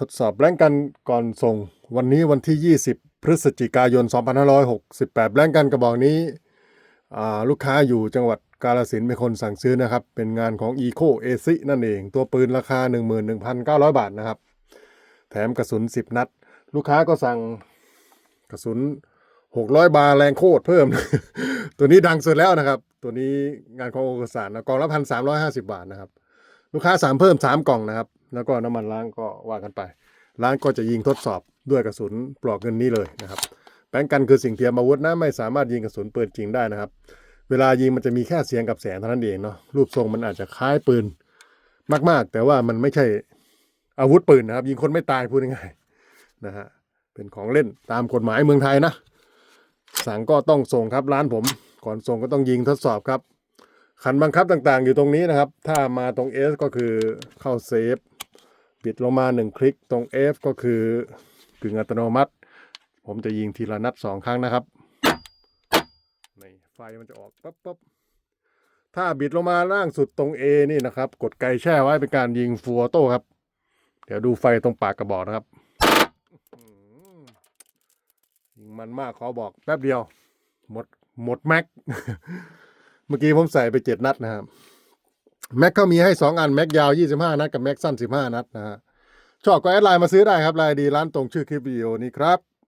ทดสอบแบงก์กันก่อนส่ง วันนี้วันที่ 20 พฤศจิกายน 2568แบงก์กันกระบอกนี้ ลูกค้าอยู่จังหวัดกาลสินเป็นคนสั่งซื้อนะครับ เป็นงานของ Eco a c นั่นเอง ตัวปืนราคา 11,900 บาทนะครับ แถมกระสุน 10 นัด ลูกค้าก็สั่งกระสุน 600 บาแรงโคตรเพิ่ม ตัวนี้ดังสุดแล้วนะครับ ตัวนี้งานของโอกสารนะกล่องละพันสามร้อยห้าสิบาทนะครับ ลูกค้าสามเพิ่มสามกล่องนะครับ แล้วก็น้ำมันล้างก็ว่ากันไปร้านก็จะยิงทดสอบด้วยกระสุนปลอกเงินนี้เลยนะครับแบงก์กันคือสิ่งเทียมอาวุธนะไม่สามารถยิงกระสุนปืนจริงได้นะครับ เวลายิงมันจะมีแค่เสียงกับแสงเท่านั้นเองเนาะรูปทรงมันอาจจะคล้ายปืนมาก ๆ แต่ว่ามันไม่ใช่อาวุธปืนนะครับ ยิงคนไม่ตายพูดง่ายๆนะฮะเป็นของเล่นตามกฎหมายเมืองไทยนะ สั่งก็ต้องส่งครับร้านผม ก่อนส่งก็ต้องยิงทดสอบครับ ขันบังคับต่างๆ อยู่ตรงนี้นะครับ ถ้ามาตรง S ก็คือเข้าเซฟ ปิดลงมาหนึ่งคลิกตรง F ก็คือกึ่งอัตโนมัติ ผมจะยิงทีละนัดสองครั้งนะครับนี่ไฟมันจะออกปั๊บปั๊บถ้าบิดลงมาล่างสุดตรง A นี่นะครับ กดไกแช่ไว้เป็นการยิงฟัวโต้ครับ เดี๋ยวดูไฟตรงปากกระบอกนะครับยิงมันมากขอบอกแป๊บเดียว หมดหมดแม็ก เมื่อกี้ผมใส่ไปเจ็ดนัดนะครับ แม็กก็มีให้สองอัน แม็กยาว 25 นัดกับแม็กสั้น 15 นัดนะฮะชอบก็แอดไลน์มาซื้อได้ครับไลน์ดีร้านตรงชื่อคลิปวิดีโอนี้ครับ